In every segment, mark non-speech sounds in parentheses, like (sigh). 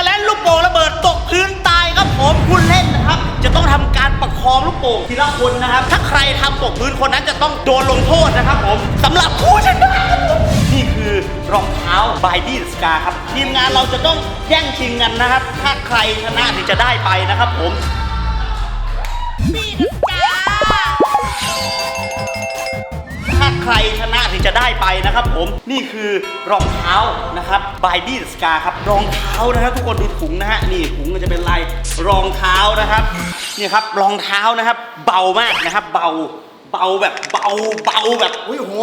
ชาเลนลูกโป่งระเบิดตกพื้นตายครับผมผู้เล่นนะครับ จะต้องทำการประคองลูกโป่งทีละคนนะครับ ถ้าใครทำตกพื้นคนนั้นจะต้องโดนลงโทษนะครับผมสำหรับผู้ชนะนี่คือรองเท้าบายดี้สกาครับทีมงานเราจะต้องแย่งชิงกันนะครับ ถ้าใครชนะถึงจะได้ไปนะครับผมถ้าใครช จะได้ไปนะครับผมนี่คือรองเท้านะครับบายดี้สกาครับรองเท้านะครับทุกคนดูถุงนะฮะนี่ถุงมันจะเป็นลายรองเท้านะครับนี่ครับรองเท้านะครับ เบามากนะครับ เบาเบาแบบเบาเบาแบบอุ้ยโห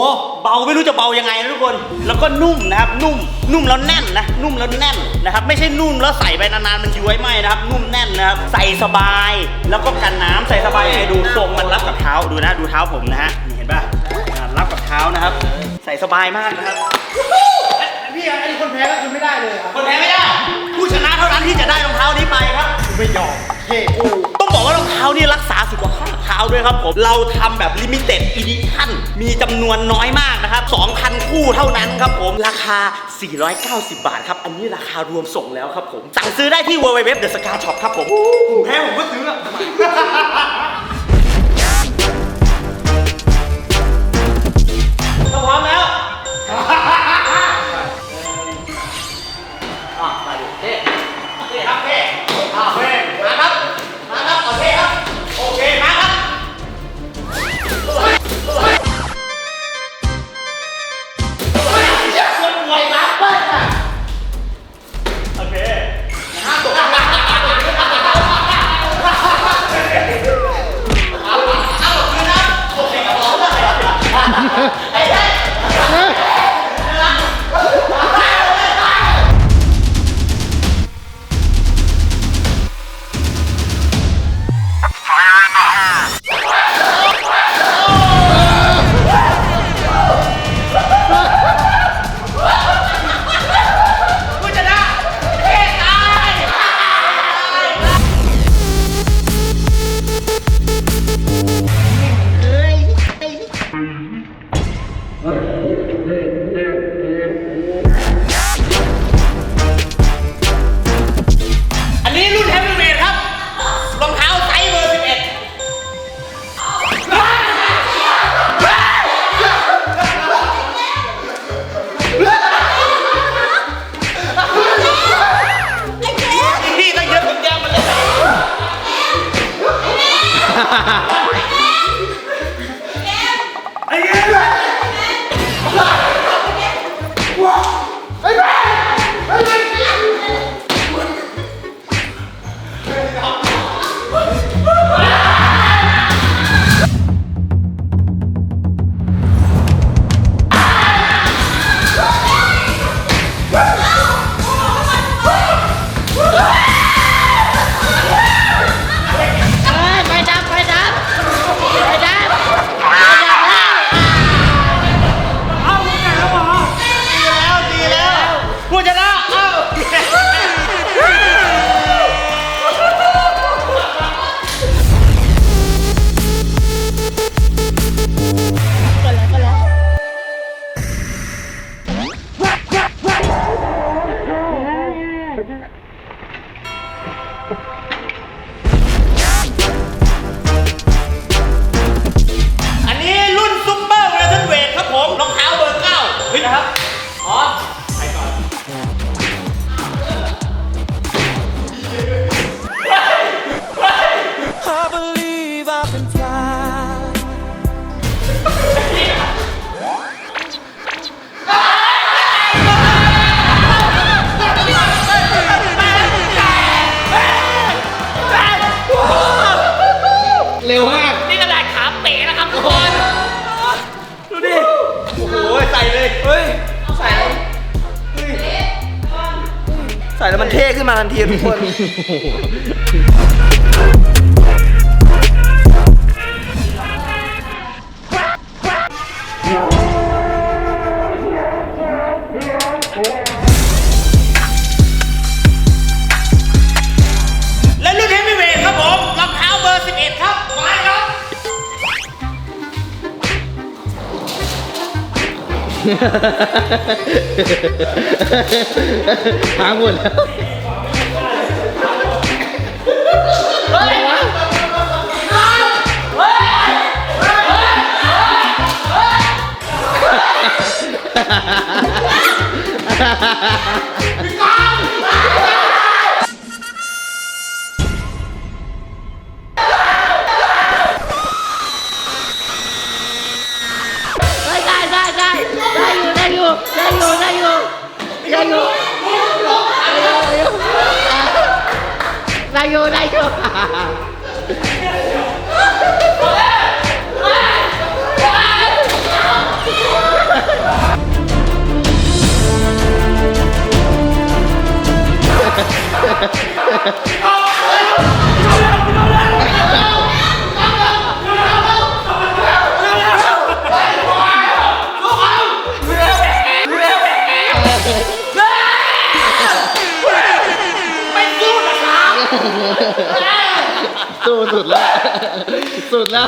เบาไม่รู้จะเบายังไงนะทุกคน แล้วก็นุ่มนะครับ นุ่มนุ่มแล้วแน่นนะนุ่มแล้วแน่นนะครับ ไม่ใช่นุ่มแล้วใส่ไปนานๆมันย้วยไหมนะครับ นุ่มแน่นนะครับใส่สบาย แล้วก็กันน้ำใส่สบายไงดูทรงมันรับกับเท้าดูนะดูเท้าผมนะฮะนี่เห็นป่ะอ่า รับกับเท้านะครับ ใส่สบายมากนะครับพี่อันนี้คนแพ้ก็คือไม่ได้เลยครับคนแพ้ไม่ได้ ผู้ชนะเท่านั้นที่จะได้รองเท้านี้ไปครับไม่ยอมเท่โอ้ต้องบอกว่ารองเท้านี่รักษาสุขภาพเท้าด้วยครับผม เราทำแบบลิมิเต็ดอีดิชั่นมีจำนวนน้อยมากนะครับ 2,000 คู่เท่านั้นครับผม ราคา 490 บาทครับ อันนี้ราคารวมส่งแล้วครับผม สั่งซื้อได้ที่ www the scar shop ครับผมผมแพ้ผมก็ซื้อ เท่ขึ้นมาทันทีทุกคน (laughs) हा बोला. อยู่ได้อยู่ได้อยู่ได้อยู่ได้อยู่ได้อยู่ได้อยู่ สุดแล้ว สุดแล้ว